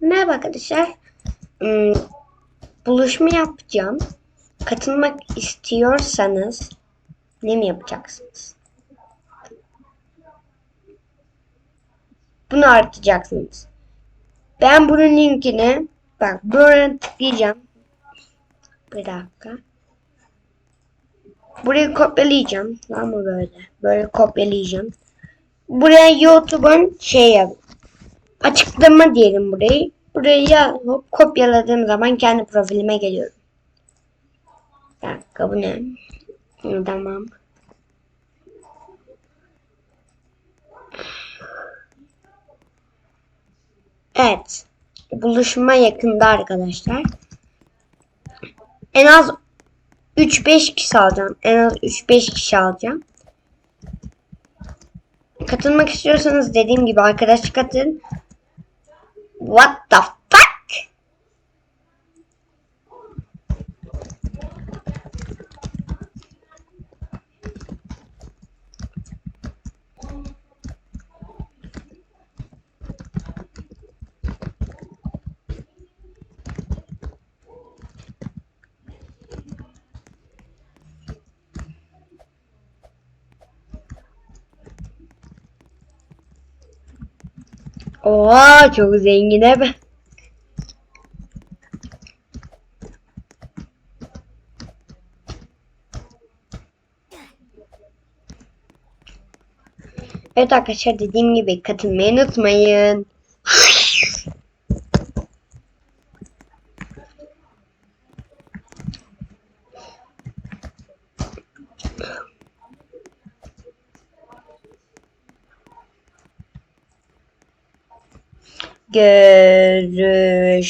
Merhaba arkadaşlar. Hmm, buluşma yapacağım. Katılmak istiyorsanız ne mi yapacaksınız? Bunu artacaksınız. Ben bunun linkini bak buraya tıklayacağım. Bir dakika. Burayı kopyalayacağım. Tamam mı böyle? Böyle kopyalayacağım. Buraya YouTube'un şey yap. Açıklama diyelim burayı. Buraya hop kopyaladığım zaman kendi profilime geliyorum. Bir dakika bu ne? Tamam. Evet. Buluşma yakında arkadaşlar. En az 3-5 kişi alacağım. En az 3-5 kişi alacağım. Katılmak istiyorsanız dediğim gibi arkadaş katın. What the Oha çok zengine be. Evet arkadaşlar dediğim gibi katılmayı unutmayın. Görüşürüz.